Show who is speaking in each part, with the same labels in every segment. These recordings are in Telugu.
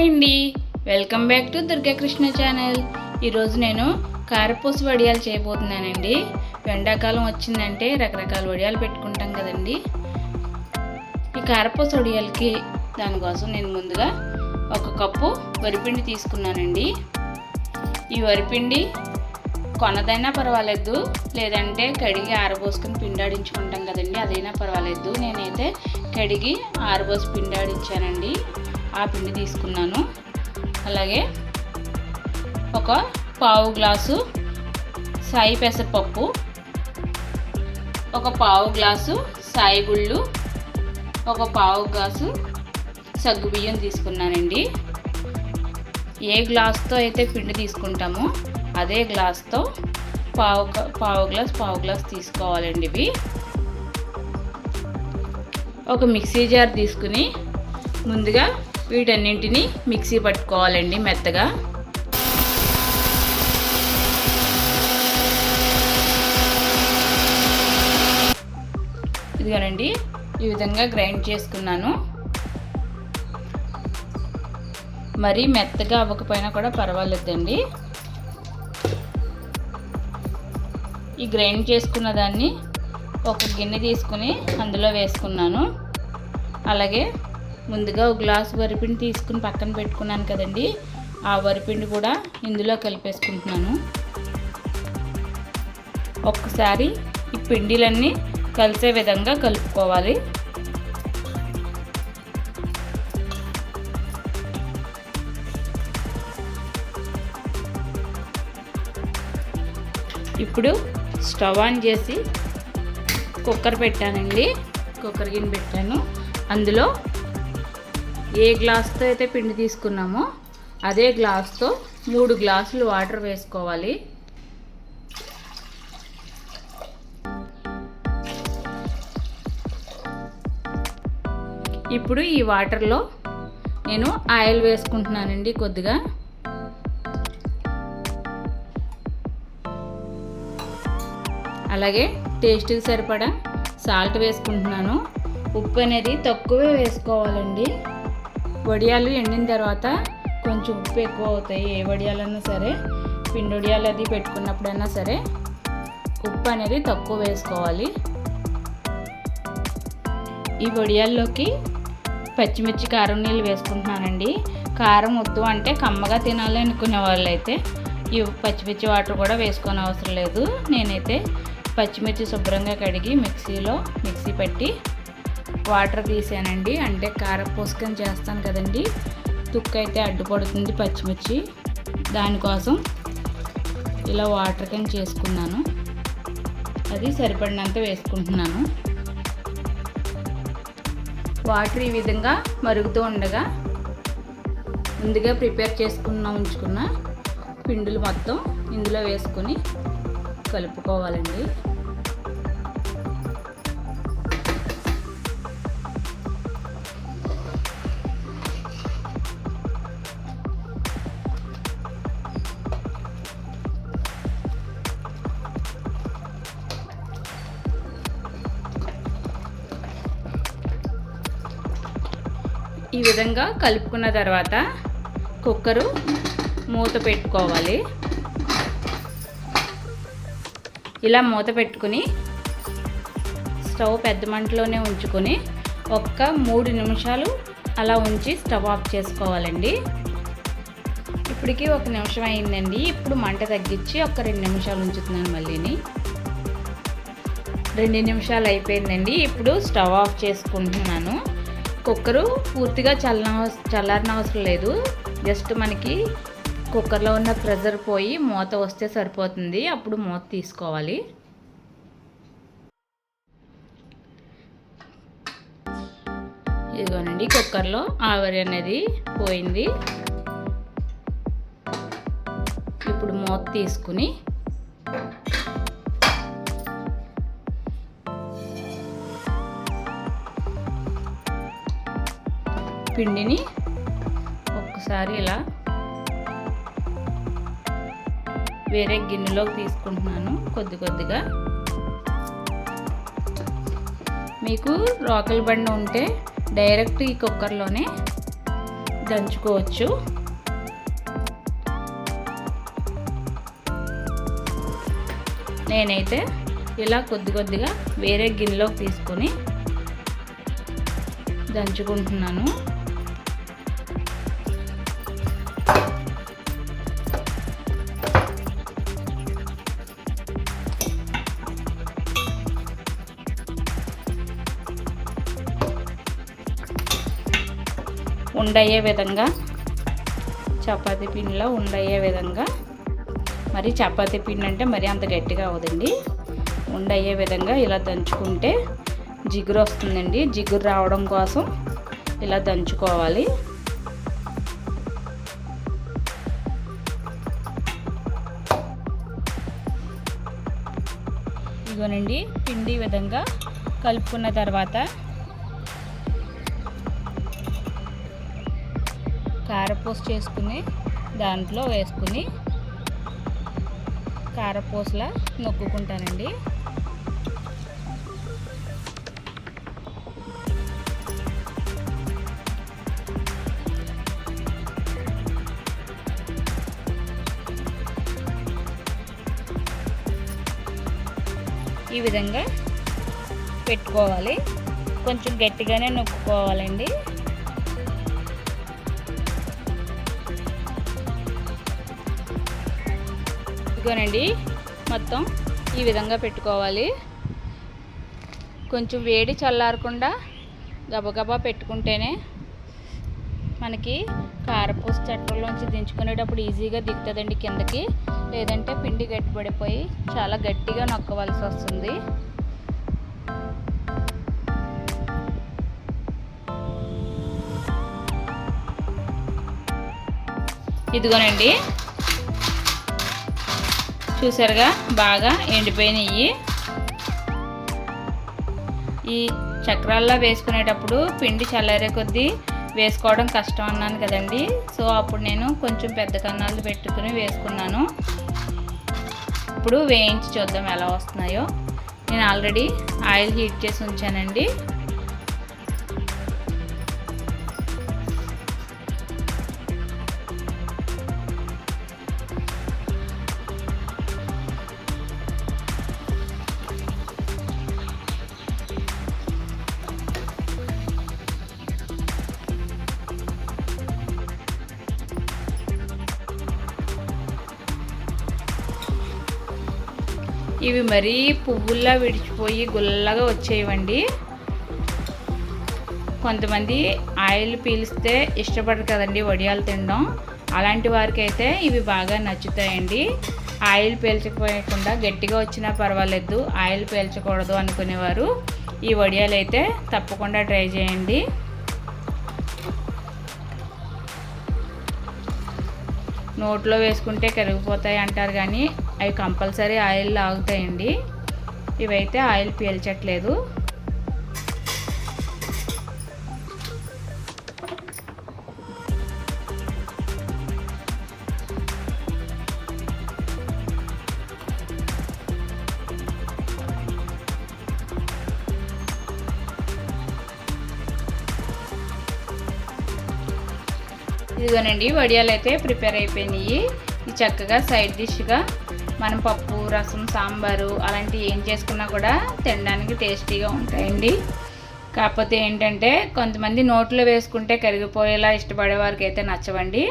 Speaker 1: హాయ్ అండి. Welcome back to Durgakrishna channel. ఈరోజు నేను కారపూస వడియాలు చేయబోతున్నానండి. ఎండాకాలం వచ్చిందంటే రకరకాల వడియాలు పెట్టుకుంటాం కదండి. ఈ కారపూస వడియాలకి దానికోసం నేను ముందుగా ఒక కప్పు వరిపిండి తీసుకున్నానండి. ఈ వరిపిండి కొనదైనా పర్వాలేదు లేదంటే కడిగి ఆరబోసుకుని పిండాడించుకుంటాం కదండి అదైనా పర్వాలేదు. నేనైతే కడిగి ఆరబోసి పిండాడించానండి. ఆ పిండి తీసుకున్నాను. అలాగే ఒక పావు గ్లాసు సాయి పెసరపప్పు ఒక పావు గ్లాసు సాయి గుళ్ళు ఒక పావు గ్లాసు సగ్గుబియ్యం తీసుకున్నానండి. ఏ గ్లాస్తో అయితే పిండి తీసుకుంటామో అదే గ్లాస్తో పావు పావు గ్లాస్ పావు గ్లాస్ తీసుకోవాలండి ఇవి. ఒక మిక్సీ జార్ తీసుకుని ముందుగా వీటన్నింటినీ మిక్సీ పట్టుకోవాలండి మెత్తగా. ఇదిగోనండి ఈ విధంగా గ్రైండ్ చేసుకున్నాను. మరీ మెత్తగా అవ్వకపోయినా కూడా పర్వాలేదండి. ఈ గ్రైండ్ చేసుకున్న దాన్ని ఒక గిన్నె తీసుకుని అందులో వేసుకున్నాను. అలాగే ముందుగా ఒక గ్లాస్ వరిపిండి తీసుకుని పక్కన పెట్టుకున్నాను కదండి. ఆ వరిపిండి కూడా ఇందులో కలిపేసుకుంటున్నాను. ఒక్కసారి ఈ పిండిలన్నీ కలిసే విధంగా కలుపుకోవాలి. ఇప్పుడు స్టవ్ ఆన్ చేసి కుక్కర్ పెట్టానండి. కుక్కర్ గిన్నె పెట్టాను. అందులో ఏ గ్లాస్తో అయితే పిండి తీసుకున్నామో అదే గ్లాస్తో మూడు గ్లాసులు వాటర్ వేసుకోవాలి. ఇప్పుడు ఈ వాటర్లో నేను ఆయిల్ వేసుకుంటున్నానండి కొద్దిగా. అలాగే టేస్ట్కి సరిపడా సాల్ట్ వేసుకుంటున్నాను. ఉప్పు అనేది తక్కువే వేసుకోవాలండి. వడియాలు ఎండిన తర్వాత కొంచెం ఉప్పు ఎక్కువ అవుతాయి ఏ వడియాలన్నా సరే పిండి వడియాలు అది పెట్టుకున్నప్పుడైనా సరే ఉప్పు అనేది తక్కువ వేసుకోవాలి. ఈ వడియాల్లోకి పచ్చిమిర్చి కారం నీళ్ళు వేసుకుంటున్నానండి. కారం వద్దు అంటే కమ్మగా తినాలి అనుకునే వాళ్ళైతే ఈ పచ్చిమిర్చి వాటర్ కూడా వేసుకోని అవసరం లేదు. నేనైతే పచ్చిమిర్చి శుభ్రంగా కడిగి మిక్సీలో మిక్సీ పెట్టి వాటర్ తీసానండి. అంటే కారం పోసుకొని చేస్తాను కదండి. తుక్కు అయితే అడ్డుపడుతుంది పచ్చిమిర్చి. దానికోసం ఇలా వాటర్ కింద చేసుకున్నాను. అది సరిపడినంత వేసుకుంటున్నాను. వాటర్ ఈ విధంగా మరుగుతూ ఉండగా ముందుగా ప్రిపేర్ చేసుకున్న ఉంచుకున్న పిండులు మొత్తం ఇందులో వేసుకొని కలుపుకోవాలండి. ఈ విధంగా కలుపుకున్న తర్వాత కుక్కరు మూత పెట్టుకోవాలి. ఇలా మూత పెట్టుకుని స్టవ్ పెద్ద మంటలోనే ఉంచుకొని ఒక్క మూడు నిమిషాలు అలా ఉంచి స్టవ్ ఆఫ్ చేసుకోవాలండి. ఇప్పటికి ఒక నిమిషం అయిందండి. ఇప్పుడు మంట తగ్గించి ఒక రెండు నిమిషాలు ఉంచుతున్నాను మళ్ళీని. రెండు నిమిషాలు అయిపోయిందండి. ఇప్పుడు స్టవ్ ఆఫ్ చేసుకుంటున్నాను. కుక్కరు పూర్తిగా చల్ల చల్లారిన అవసరం లేదు. జస్ట్ మనకి కుక్కర్లో ఉన్న ప్రెజర్ పోయి మూత వస్తే సరిపోతుంది. అప్పుడు మూత తీసుకోవాలి. ఇదిగోనండి కుక్కర్లో ఆవిరి అనేది పోయింది. ఇప్పుడు మూత తీసుకుని పిండిని ఒక్కసారి ఇలా వేరే గిన్నెలోకి తీసుకుంటున్నాను కొద్ది కొద్దిగా. మీకు రోకలి బండి ఉంటే డైరెక్ట్ ఈ కుక్కర్లోనే దంచుకోవచ్చు. నేనైతే ఇలా కొద్ది కొద్దిగా వేరే గిన్నెలోకి తీసుకొని దంచుకుంటున్నాను. ఉండయ్యే విధంగా చపాతీ పిండిలో ఉండయ్యే విధంగా. మరి చపాతీ పిండి అంటే మరి అంత గట్టిగా అవదండి ఉండయ్యే విధంగా ఇలా దంచుకుంటే జిగురు వస్తుందండి. జిగురు రావడం కోసం ఇలా దంచుకోవాలి. ఇదిగోనండి పిండి విధంగా కలుపుకున్న తర్వాత కారపూస చేసుకుని దాంట్లో వేసుకుని కారపూసలా నొక్కుకుంటానండి. ఈ విధంగా పెట్టుకోవాలి. కొంచెం గట్టిగానే నొక్కుకోవాలండి. ఇదిగోనండి మొత్తం ఈ విధంగా పెట్టుకోవాలి. కొంచెం వేడి చల్లారకుండా గబగబా పెట్టుకుంటేనే మనకి కారపూస చట్టంలోంచి దించుకునేటప్పుడు ఈజీగా దిగుతుందండి కిందకి. లేదంటే పిండి గట్టిపడిపోయి చాలా గట్టిగా నొక్కవలసి వస్తుంది. ఇదిగోనండి చూసారుగా? బాగా ఎండిపోయినాయి. ఈ చక్రాల్లో వేసుకునేటప్పుడు పిండి చల్లారే కొద్దీ వేసుకోవడం కష్టం అన్నాను కదండి. సో అప్పుడు నేను కొంచెం పెద్ద కన్నాలు పెట్టుకుని వేసుకున్నాను. ఇప్పుడు వేయించి చూద్దాం ఎలా వస్తున్నాయో. నేను ఆల్రెడీ ఆయిల్ హీట్ చేసి ఉంచానండి. ఇవి మరీ పువ్వుల్లా విడిచిపోయి గుల్లగా వచ్చేయండి కొంతమంది ఆయిల్ పీలిస్తే ఇష్టపడరు కదండి వడియాలు తినడం. అలాంటి వారికి అయితే ఇవి బాగా నచ్చుతాయండి. ఆయిల్ పీల్చకపోయకుండా గట్టిగా వచ్చినా పర్వాలేదు ఆయిల్ పీల్చకూడదు అనుకునేవారు. ఈ వడియాలు అయితే తప్పకుండా ట్రై చేయండి. నోట్లో వేసుకుంటే కరిగిపోతాయి అంటారు కానీ అవి కంపల్సరీ ఆయిల్ లాగుతాయండి. ఇవైతే ఆయిల్ పీల్చట్లేదు. ఇదిగోనండి వడియాలు అయితే ప్రిపేర్ అయిపోయినాయి. ఈ చక్కగా సైడ్ డిష్గా మనం పప్పు రసం సాంబారు అలాంటివి ఏం చేసుకున్నా కూడా తినడానికి టేస్టీగా ఉంటాయండి. కాకపోతే ఏంటంటే కొంతమంది నోట్లో వేసుకుంటే కరిగిపోయేలా ఇష్టపడే వారికి అయితే నచ్చవండి.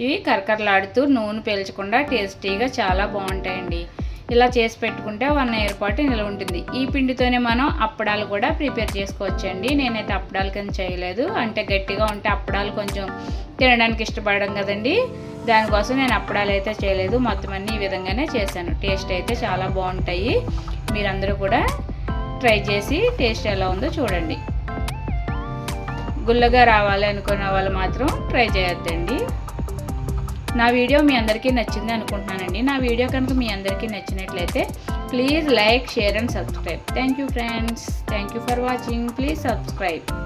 Speaker 1: ఇవి కరకరలాడుతూ నూనె పీల్చకుండా టేస్టీగా చాలా బాగుంటాయండి. ఇలా చేసి పెట్టుకుంటే వన్ ఇయర్ పాటు నిల్వ ఉంటుంది. ఈ పిండితోనే మనం అప్పడాలు కూడా ప్రిపేర్ చేసుకోవచ్చండి. నేనైతే అప్పడాలు కింద చేయలేదు. అంటే గట్టిగా ఉంటే అప్పడాలు కొంచెం తినడానికి ఇష్టపడడం కదండి. దానికోసం నేను అప్పడాలు అయితే చేయలేదు. మొత్తం అన్ని ఈ విధంగానే చేశాను. టేస్ట్ అయితే చాలా బాగుంటాయి. మీరందరూ కూడా ట్రై చేసి టేస్ట్ ఎలా ఉందో చూడండి. గుల్లగా రావాలి అనుకున్న వాళ్ళు మాత్రం ట్రై చేయొద్దండి. నా వీడియో మీ అందరికీ నచ్చింది అనుకుంటున్నానండి. నా వీడియో కనుక మీ అందరికీ నచ్చినట్లయితే please like share and subscribe. Thank you friends. Thank you for watching. Please subscribe.